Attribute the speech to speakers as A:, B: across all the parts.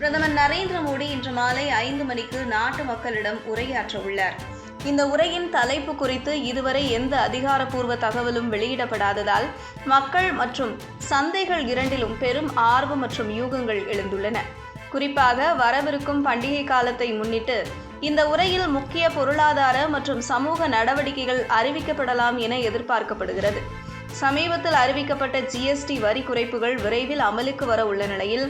A: பிரதமர் நரேந்திர மோடி இன்று மாலை ஐந்து மணிக்கு நாட்டு மக்களிடம் உரையாற்ற உள்ளார். இந்த உரையின் தலைப்பு குறித்து இதுவரை எந்த அதிகாரப்பூர்வ தகவலும் வெளியிடப்படாததால் மக்கள் மற்றும் சந்தைகள் இரண்டிலும் பெரும் ஆர்வம் மற்றும் யூகங்கள் எழுந்துள்ளன. குறிப்பாக வரவிருக்கும் பண்டிகை காலத்தை முன்னிட்டு இந்த உரையில் முக்கிய பொருளாதார மற்றும் சமூக நடவடிக்கைகள் அறிவிக்கப்படலாம் என எதிர்பார்க்கப்படுகிறது. சமீபத்தில் அறிவிக்கப்பட்ட ஜிஎஸ்டி வரி குறைப்புகள் விரைவில் அமலுக்கு வர உள்ள நிலையில்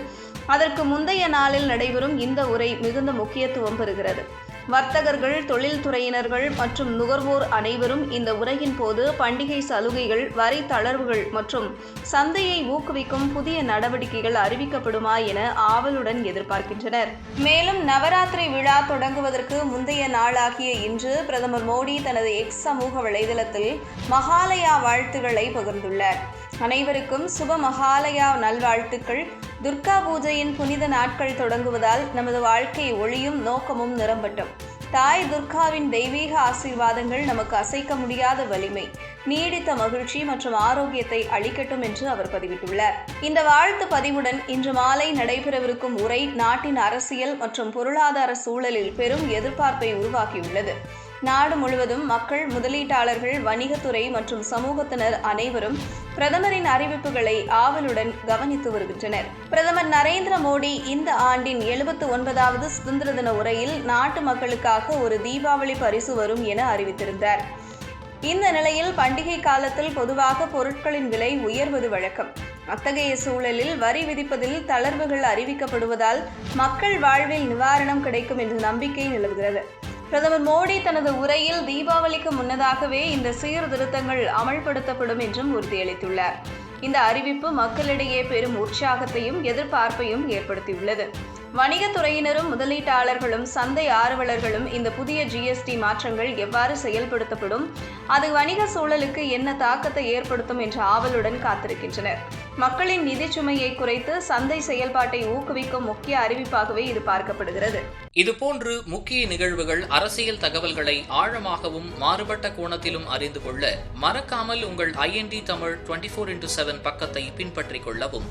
A: அதற்கு முந்தைய நாளில் நடைபெறும் இந்த உரை மிகுந்த முக்கியத்துவம் பெறுகிறது. வர்த்தகர்கள் தொழில்துறையினர்கள் மற்றும் நுகர்வோர் அனைவரும் இந்த உரையின் போது பண்டிகை சலுகைகள் வரி தளர்வுகள் மற்றும் சந்தையை ஊக்குவிக்கும் புதிய நடவடிக்கைகள் அறிவிக்கப்படுமா என ஆவலுடன் எதிர்பார்க்கின்றனர். மேலும் நவராத்திரி விழா தொடங்குவதற்கு முந்தைய நாளாகிய இன்று பிரதமர் மோடி தனது எக்ஸ் சமூக வலைதளத்தில் மகாலயா வாழ்த்துக்களை பகிர்ந்துள்ளார். அனைவருக்கும் சுப மகாலயா நல்வாழ்த்துக்கள். துர்கா பூஜையின் புனித நாட்கள் தொடங்குவதால் நமது வாழ்க்கை ஒளியும் நோக்கமும் நிரம்பட்டும். தாய் துர்காவின் தெய்வீக ஆசீர்வாதங்கள் நமக்கு அசைக்க முடியாத வலிமை நீடித்த மகிழ்ச்சி மற்றும் ஆரோக்கியத்தை அளிக்கட்டும் என்று அவர் பதிவிட்டுள்ளார். இந்த வாழ்த்து பதிவுடன் இன்று மாலை நடைபெறவிருக்கும் உரை நாட்டின் அரசியல் மற்றும் பொருளாதார சூழலில் பெரும் எதிர்பார்ப்பை உருவாக்கியுள்ளது. நாடு முழுவதும் மக்கள் முதலீட்டாளர்கள் வணிகத்துறை மற்றும் சமூகத்தினர் அனைவரும் பிரதமரின் அறிவிப்புகளை ஆவலுடன் கவனித்து வருகின்றனர். பிரதமர் நரேந்திர மோடி இந்த ஆண்டின் எழுபத்து ஒன்பதாவது சுதந்திர தின உரையில் நாட்டு மக்களுக்காக ஒரு தீபாவளி பரிசு வரும் என அறிவித்திருந்தார். இந்த நிலையில் பண்டிகை காலத்தில் பொதுவாக பொருட்களின் விலை உயர்வது வழக்கம். அத்தகைய சூழலில் வரி விதிப்பதில் தளர்வுகள் அறிவிக்கப்படுவதால் மக்கள் வாழ்வில் நிவாரணம் கிடைக்கும் என்ற நம்பிக்கை நிலவுகிறது. பிரதமர் மோடி தனது உரையில் தீபாவளிக்கு முன்னதாகவே இந்த சீர்திருத்தங்கள் அமல்படுத்தப்படும் என்றும் உறுதியளித்துள்ளார். இந்த அறிவிப்பு மக்களிடையே பெரும் உற்சாகத்தையும் எதிர்பார்ப்பையும் ஏற்படுத்தியுள்ளது. வணிகத்துறையினரும் முதலீட்டாளர்களும் சந்தை ஆர்வலர்களும் இந்த புதிய ஜிஎஸ்டி மாற்றங்கள் எவ்வாறு செயல்படுத்தப்படும்? அது வணிக சூழலுக்கு என்ன தாக்கத்தை ஏற்படுத்தும் என்ற ஆவலுடன் காத்திருக்கின்றனர். மக்களின் நிதி சுமையை குறைத்து சந்தை செயல்பாட்டை ஊக்குவிக்கும் முக்கிய அறிவிப்பாகவே இது பார்க்கப்படுகிறது.
B: இதுபோன்று முக்கிய நிகழ்வுகள் அரசியல் தகவல்களை ஆழமாகவும் மாறுபட்ட கோணத்திலும் அறிந்து கொள்ள மறக்காமல் உங்கள் IND Tamil twenty four into seven பக்கத்தை பின்பற்றிக் கொள்ளவும்.